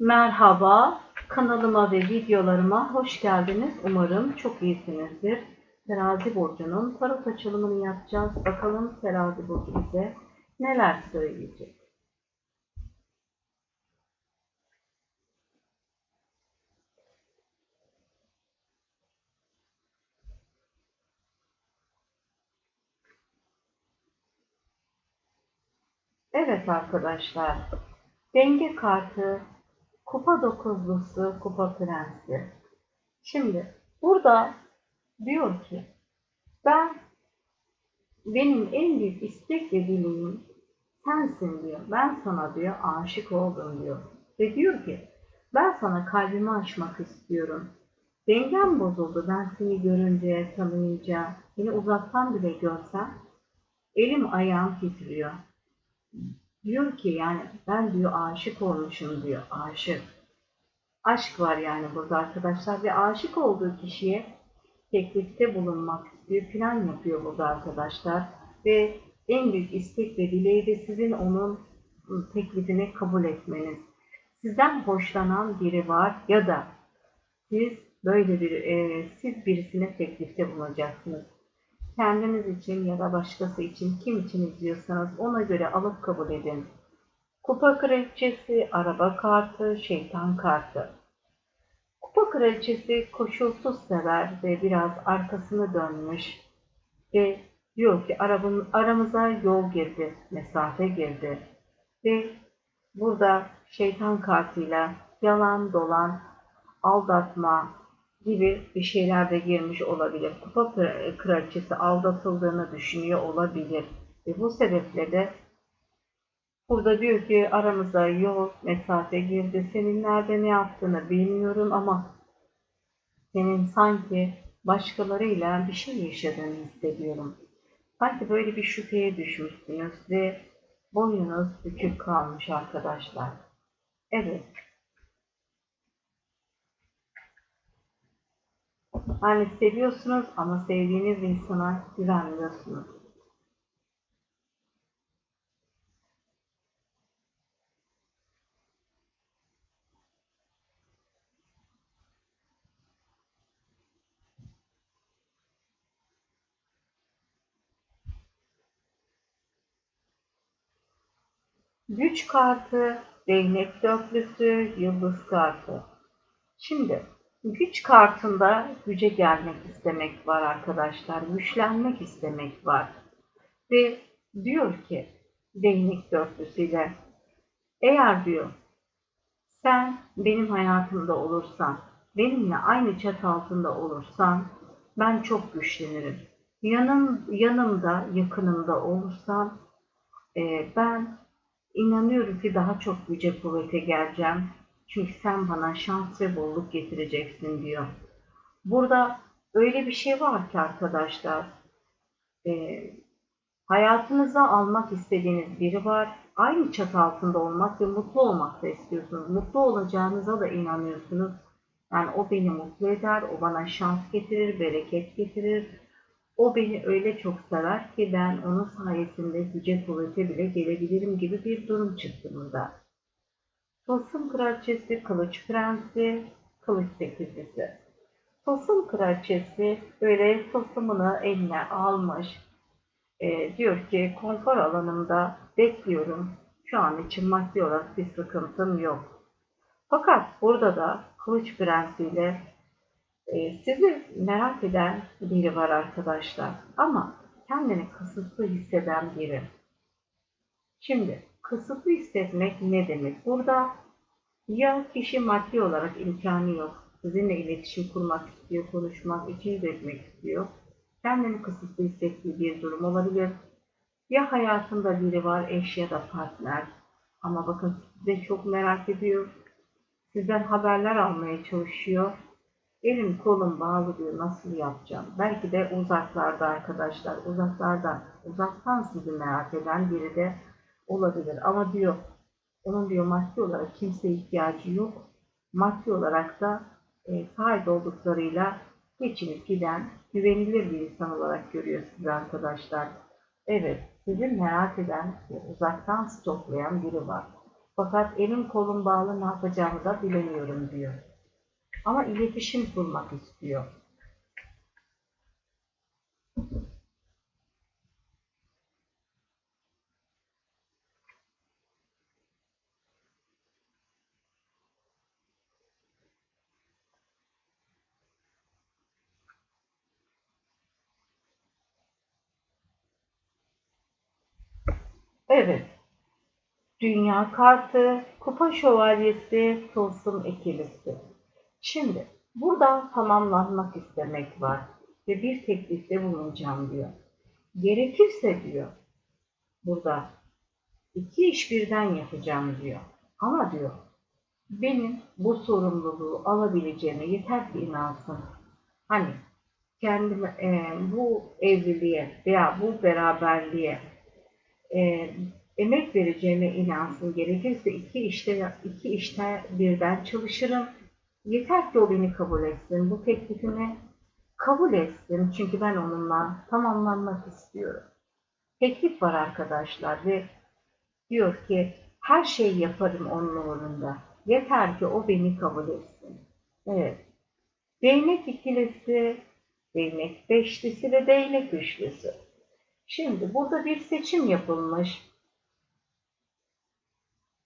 Merhaba, kanalıma ve videolarıma hoş geldiniz. Umarım çok iyisinizdir. Terazi burcunun tarot açılımını yapacağız. Bakalım terazi burcu bize neler söyleyecek. Evet arkadaşlar, denge kartı, kupa dokuzlusu, kupa prensi. Şimdi burada diyor ki, ben benim en büyük istek ve dileğim sensin diyor. Ben sana diyor aşık oldum diyor. Ve diyor ki, ben sana kalbimi açmak istiyorum. Dengem bozuldu ben seni görünce, tanıyınca, seni uzaktan bile görsem elim ayağım titriyor. Diyor ki yani ben diyor aşık olmuşum diyor aşık. Aşk var yani burada arkadaşlar ve aşık olduğu kişiye teklifte bulunmak istiyor. Plan yapıyor burada arkadaşlar. Ve en büyük istek ve dileği de sizin onun teklifini kabul etmeniz. Sizden hoşlanan biri var ya da siz böyle bir e, siz birisine teklifte bulunacaksınız kendiniz için ya da başkası için kim için izliyorsanız ona göre alıp kabul edin. Kupa kraliçesi, araba kartı, şeytan kartı. Kupa kraliçesi koşulsuz sever ve biraz arkasını dönmüş ve diyor ki arabın, aramıza yol girdi, mesafe girdi. Ve burada şeytan kartıyla yalan dolan, aldatma, gibi bir şeyler de girmiş olabilir. Kupa kraliçesi aldatıldığını düşünüyor olabilir. Ve bu sebeple de burada diyor ki aramıza yol, mesafe girdi. Senin nerede ne yaptığını bilmiyorum ama senin sanki başkalarıyla bir şey yaşadığını hissediyorum. Sanki böyle bir şüpheye düşmüşsünüz ve boyunuz bükük kalmış arkadaşlar. Evet, Yani seviyorsunuz ama sevdiğiniz insana güvenmiyorsunuz. Güç kartı, değnek dörtlüsü, yıldız kartı. Şimdi Güç kartında güce gelmek istemek var arkadaşlar. Güçlenmek istemek var. Ve diyor ki değnek dörtlüsüyle eğer diyor sen benim hayatımda olursan, benimle aynı çatı altında olursan ben çok güçlenirim. Yanım, yanımda, yakınımda olursan e, ben inanıyorum ki daha çok güce kuvvete geleceğim çünkü sen bana şans ve bolluk getireceksin diyor. Burada öyle bir şey var ki arkadaşlar. E, hayatınıza almak istediğiniz biri var. Aynı çatı altında olmak ve mutlu olmak da istiyorsunuz. Mutlu olacağınıza da inanıyorsunuz. Yani o beni mutlu eder, o bana şans getirir, bereket getirir. O beni öyle çok sever ki ben onun sayesinde güce kuvvete bile gelebilirim gibi bir durum çıktı burada. Tılsım kraliçesi, kılıç prensi, kılıç sekizlisi. Tılsım kraliçesi böyle tılsımını eline almış. E, diyor ki konfor alanımda bekliyorum. Şu an için maddi olarak bir sıkıntım yok. Fakat burada da kılıç prensiyle e, sizi merak eden biri var arkadaşlar. Ama kendini kısıtlı hisseden biri. Şimdi Kısıtlı hissetmek ne demek? Burada ya kişi maddi olarak imkanı yok, sizinle iletişim kurmak istiyor, konuşmak, için etmek istiyor. Kendini kısıtlı hissettiği bir durum olabilir. Ya hayatında biri var, eş ya da partner. Ama bakın size çok merak ediyor. Sizden haberler almaya çalışıyor. Elim kolum bağlı diyor, nasıl yapacağım? Belki de uzaklarda arkadaşlar, uzaklardan, uzaktan sizi merak eden biri de olabilir. Ama diyor onun diyor maddi olarak kimseye ihtiyacı yok. Maddi olarak da e, sahip olduklarıyla geçinip giden güvenilir bir insan olarak görüyor sizi arkadaşlar. Evet, sizi merak eden uzaktan stoklayan biri var. Fakat elim kolum bağlı ne yapacağımı da bilemiyorum diyor. Ama iletişim kurmak istiyor. Evet. Dünya kartı, kupa şövalyesi, tılsım ikilisi. Şimdi burada tamamlanmak istemek var ve bir teklifte bulunacağım diyor. Gerekirse diyor burada iki iş birden yapacağım diyor. Ama diyor benim bu sorumluluğu alabileceğime yeter ki inansın. Hani kendime e, bu evliliğe veya bu beraberliğe e, emek vereceğime inansın. Gerekirse iki işte iki işte birden çalışırım. Yeter ki o beni kabul etsin. Bu teklifimi kabul etsin. Çünkü ben onunla tamamlanmak istiyorum. Teklif var arkadaşlar ve diyor ki her şeyi yaparım onun uğrunda. Yeter ki o beni kabul etsin. Evet. Değnek ikilisi, değnek beşlisi ve değnek üçlüsü. Şimdi burada bir seçim yapılmış.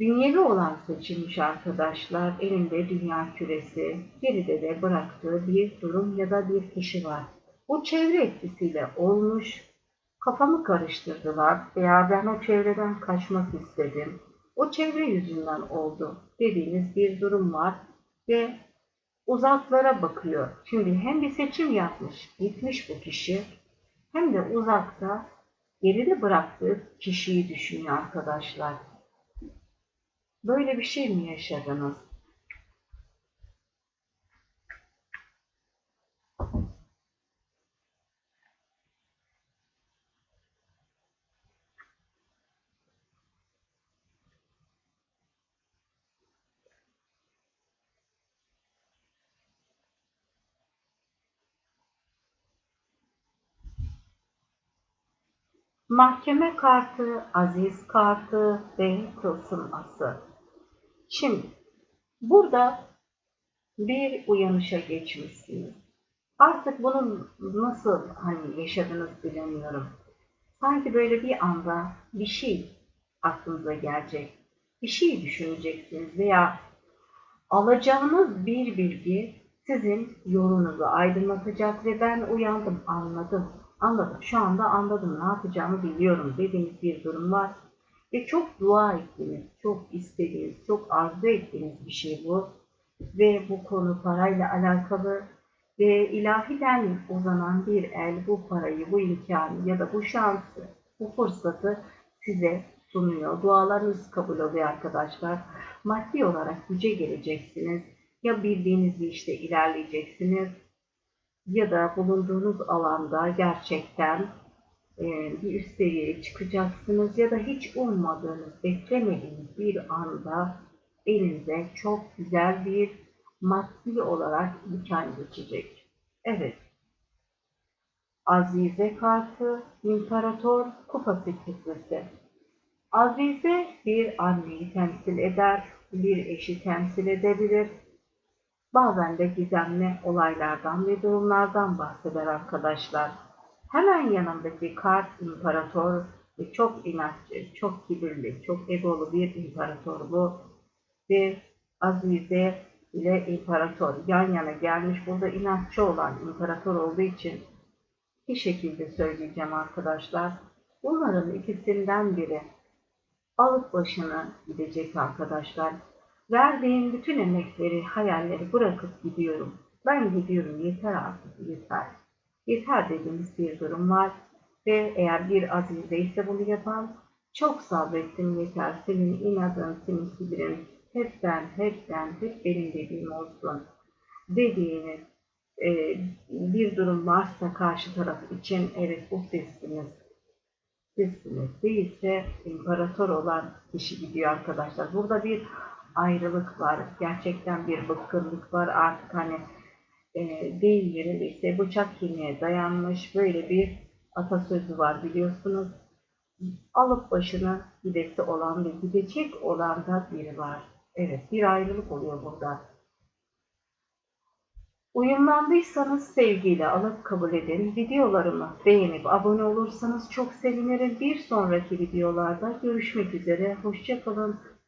Dünyevi olan seçilmiş arkadaşlar. Elinde dünya küresi, geride de bıraktığı bir durum ya da bir kişi var. Bu çevre etkisiyle olmuş. Kafamı karıştırdılar veya ben o çevreden kaçmak istedim. O çevre yüzünden oldu dediğiniz bir durum var ve uzaklara bakıyor. Şimdi hem bir seçim yapmış, gitmiş bu kişi hem de uzakta geride bıraktığı kişiyi düşünüyor arkadaşlar. Böyle bir şey mi yaşadınız? Mahkeme kartı, aziz kartı ve tılsım ası. Şimdi burada bir uyanışa geçmişsiniz. Artık bunu nasıl hani yaşadınız bilemiyorum. Sanki böyle bir anda bir şey aklınıza gelecek. Bir şey düşüneceksiniz veya alacağınız bir bilgi sizin yolunuzu aydınlatacak ve ben uyandım, anladım Anladım. Şu anda anladım. Ne yapacağımı biliyorum dediğiniz bir durum var. Ve çok dua ettiğiniz, çok istediğiniz, çok arzu ettiğiniz bir şey bu. Ve bu konu parayla alakalı ve ilahiden uzanan bir el bu parayı, bu imkanı ya da bu şansı, bu fırsatı size sunuyor. Dualarınız kabul oluyor arkadaşlar. Maddi olarak güce geleceksiniz. Ya bildiğiniz bir işte ilerleyeceksiniz ya da bulunduğunuz alanda gerçekten e, bir üst seviyeye çıkacaksınız ya da hiç ummadığınız, beklemediğiniz bir anda elinize çok güzel bir maddi olarak imkan geçecek. Evet. Azize kartı, İmparator Kupası kitlesi. Azize bir anneyi temsil eder, bir eşi temsil edebilir, Bazen de gizemli olaylardan ve durumlardan bahseder arkadaşlar. Hemen yanındaki kart imparator ve çok inatçı, çok kibirli, çok egolu bir imparator bu. Ve Azize ile imparator yan yana gelmiş. Burada inatçı olan imparator olduğu için bir şekilde söyleyeceğim arkadaşlar. Bunların ikisinden biri alıp başını gidecek arkadaşlar. Verdiğim bütün emekleri, hayalleri bırakıp gidiyorum. Ben gidiyorum yeter artık yeter. Yeter dediğimiz bir durum var. Ve eğer bir azize ise bunu yapan çok sabrettim yeter. Senin inadın, senin kibirin hep ben, hep ben, hep benim dediğim olsun dediğini e, bir durum varsa karşı taraf için evet bu sizsiniz. Sizsiniz. Değilse imparator olan kişi gidiyor arkadaşlar. Burada bir ayrılık var. Gerçekten bir bıkkınlık var. Artık hani e, değil yerindeyse bıçak kemiğe dayanmış böyle bir atasözü var biliyorsunuz. alıp başını gidesi olan ve gidecek olan da biri var. Evet bir ayrılık oluyor burada. Uyumlandıysanız sevgiyle alıp kabul edin. Videolarımı beğenip abone olursanız çok sevinirim. Bir sonraki videolarda görüşmek üzere. Hoşçakalın.